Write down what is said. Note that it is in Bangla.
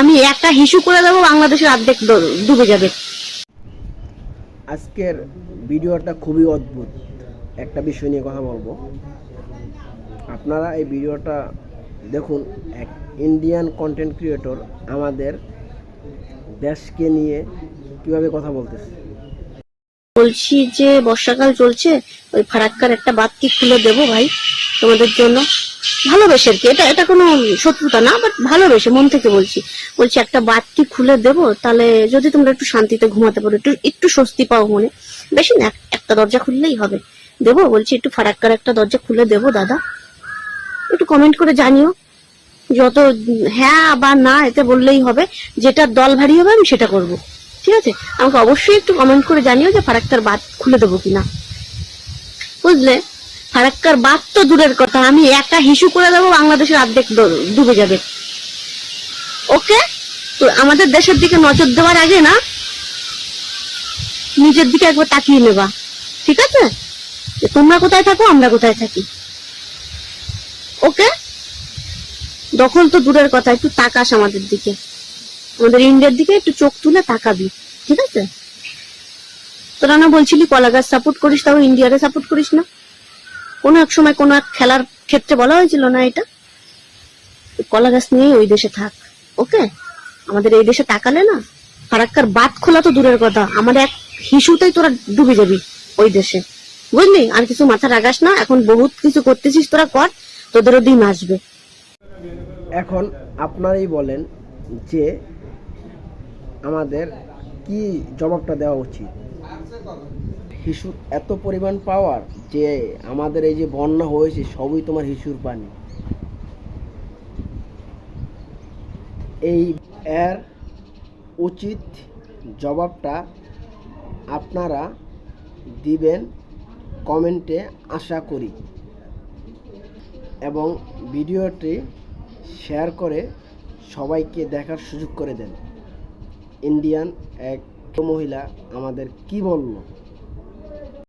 আমি একটা হিসু করে দেবো বাংলাদেশের অর্ধেক ডুবে যাবে। আজকের ভিডিওটা খুবই অদ্ভুত। একটা বিষয় নিয়ে কথা বলব। আপনারা এই ভিডিওটা দেখুন এক ইন্ডিয়ান কন্টেন্ট ক্রিয়েটর আমাদের দেশকে নিয়ে কীভাবে কথা বলতেছে। বলছি যে বর্ষাকাল চলছে ওই ফারাক্কার একটা বাতি খুলে দেবো ভাই তোমাদের জন্য। ভালোবেসে আর কি। এটা এটা কোনো শত্রুতা না বাট ভালোবেসে, মন থেকে বলছি। বলছি একটা বাতি খুলে দেবো, তাহলে যদি তোমরা একটু শান্তিতে ঘুমাতে পারো, একটু একটু স্বস্তি পাও মনে। বেশি না একটা দরজা খুললেই হবে। দেবো, বলছি একটু ফারাক্কার একটা দরজা খুলে দেবো, দাদা। একটু কমেন্ট করে জানিও। যত হ্যাঁ বা না, এতে বললেই হবে। যেটা দল ভারী হবে, আমি সেটা করব। ঠিক আছে? আমাকে অবশ্যই একটু কমেন্ট করে জানিও যে ফারাক্কার বাদ খুলে দেবো কিনা। বুঝলে? ফারাক্কার বাদ তো দূরের কথা। আমি একটা হিসু করে দেবো, বাংলাদেশের অর্ধেক ডুবে যাবে। ওকে? তো আমাদের দেশের দিকে নজর দেওয়ার আগে না, নিজের দিকে একবার তাকিয়ে নেবা। ঠিক আছে? তোমরা কোথায় থাকো, আমরা কোথায় থাকি। ওকে? দখল তো দূরের কথা, একটু তাকাস আমাদের দিকে। আমাদের ইন্ডিয়ার দিকে একটু চোখ তুলে তাকাবি, ঠিক আছে? তোরা না বলছিলি কলা গাছ সাপোর্ট করিস, তাও ইন্ডিয়ারে সাপোর্ট করিস না? কোনো এক সময় কোনো এক খেলার ক্ষেত্রে বলা হয়েছিল না এটা? কলা গাছ নিয়ে ওই দেশে থাক, ওকে? আমাদের এই দেশে তাকালে না, ফারাক্কার বাদ খোলা তো দূরের কথা আমার এক হিসুতেই তোরা ডুবে যাবি ওই দেশে। বুঝলি? আর কিছু মাথা রাগাস না, এখন বহুত কিছু করতেছিস তোরা, কর, তোদেরও দিন আসবে। এখন আপনারাই বলেন যে আমাদের কি জবাবটা দেওয়া উচিত? হিসুর এত পরিমাণ পাওয়ার যে আমাদের এই যে বন্যা হয়েছে, সবই তোমার হিসুর পানি এই এর উচিত জবাবটা আপনারা দিবেন কমেন্টে আশা করি। এবং ভিডিওটি শেয়ার করে সবাইকে দেখার সুযোগ করে দেন। ইন্ডিয়ান এক মহিলা আমাদের কি বলল?